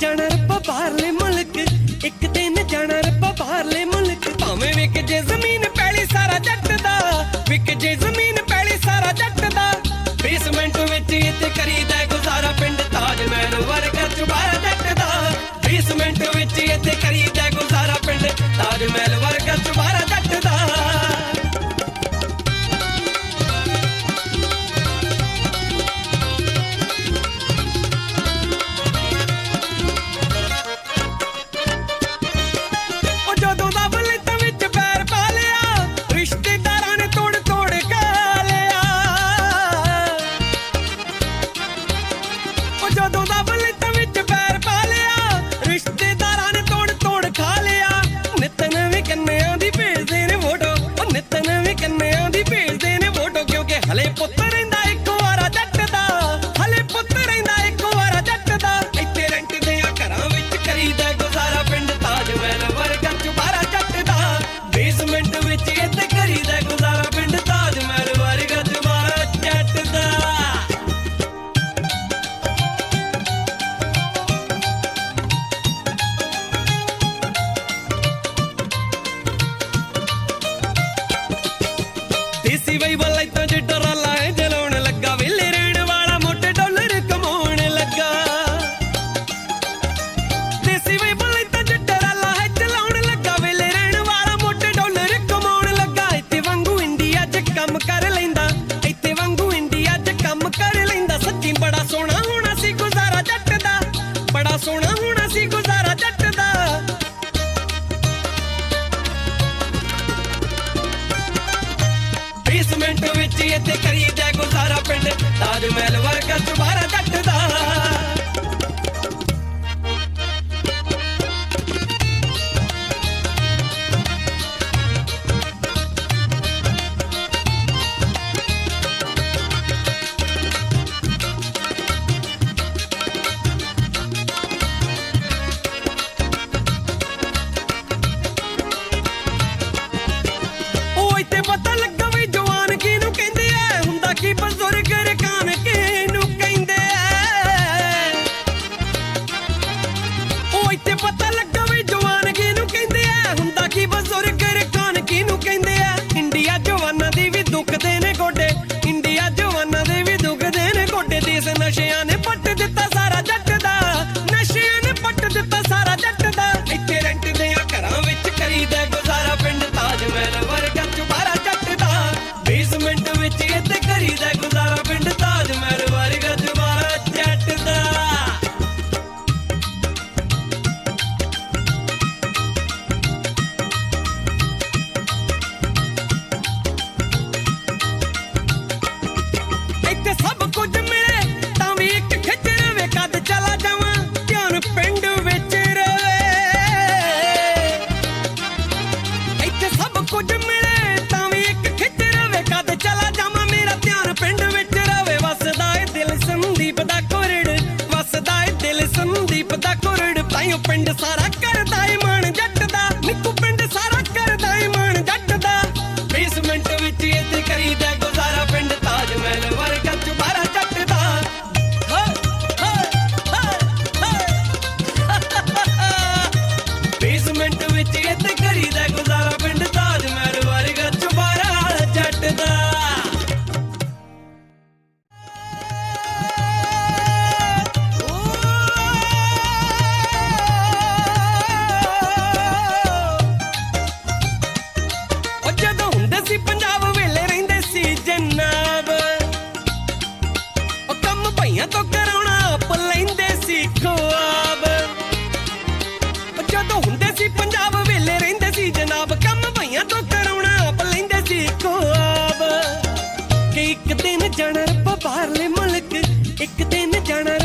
ਜਾਣਾ ਰੱਬਾ ਬਾਹਰਲੇ ਮੁਲਕ, ਇੱਕ ਦਿਨ ਜਾਣਾ ਰੱਬਾ ਬਾਹਰਲੇ ਮੁਲਕ। ਭਾਵੇਂ ਵਿਕ ਜੇ ਜ਼ਮੀਨ ਪੈਲੀ ਸਾਰਾ ਜੱਟ ਦਾ ਵਿਕ ਜੇ ਜ਼ਮੀਨ ਪੈਲੀ ਸਾਰਾ ਜੱਟ ਦਾ। ਬੇਸਮੈਂਟ ਵਿੱਚ ਇੱਥੇ ਕਰੀਦਾ ਗੁਜ਼ਾਰਾ ਪਿੰਡ ਤਾਜ ਮਹਿਲ ਵਰਗਾ ਚੁਬਾਰਾ ਜੱਟ ਦਾ। ਬੇਸਮੈਂਟ ਵਿੱਚ ਇੱਥੇ ਕਰੀਦਾ ਕੀ ਬੜਾ ਸੋਹਣਾ ਹੋਣਾ ਸੀ ਗੁਜ਼ਾਰਾ ਜੱਟ ਦਾ। ਬੜਾ ਸੋਹਣਾ ਹੋਣਾ ਸੀ ਗੁਜ਼ਾਰਾ ਜੱਟ ਦਾ। ਮਿੰਟ ਵਿੱਚ ਇੱਥੇ ਕਰੀ ਕਰੀਦਾ ਗੁਜ਼ਾਰਾ ਪਿੰਡ, ਤਾਜ ਮਹਿਲ ਵਰਗਾ ਚੁਬਾਰਾ ਜੱਟ ਦਾ। ਝੁਕਦੇ ਪਿੰਡ ਸਾਰਾ ਕਰਦਾ ਏ ਮਨ ਜੱਟ ਦਾ ਪਿੰਡ ਸਾਰਾ ਕਰਦਾ ਏ ਮਨ ਜੱਟ ਦਾ ਬੇਸਮੈਂਟ ਵਿੱਚ ਗੁਜ਼ਾਰਾ ਪਿੰਡ ਤਾਜ ਮਹਿਲ ਵਰਗਾ ਚੁਬਾਰਾ ਜੱਟ ਦਾ ਬੇਸਮੈਂਟ ਵਿੱਚ ਇੱਥੇ ਕਰੀਦਾ ਗੁਜ਼ਾਰਾ ਪਿੰਡ ਤਾਜ ਮਹਿਲ ਵਰਗਾ ਚੁਬਾਰਾ ਜੱਟ ਦਾ ਜਾਣਾ ਰੱਬਾ ਬਾਹਰਲੇ ਮੁਲਕ। ਇੱਕ ਦਿਨ ਜਾਣਾ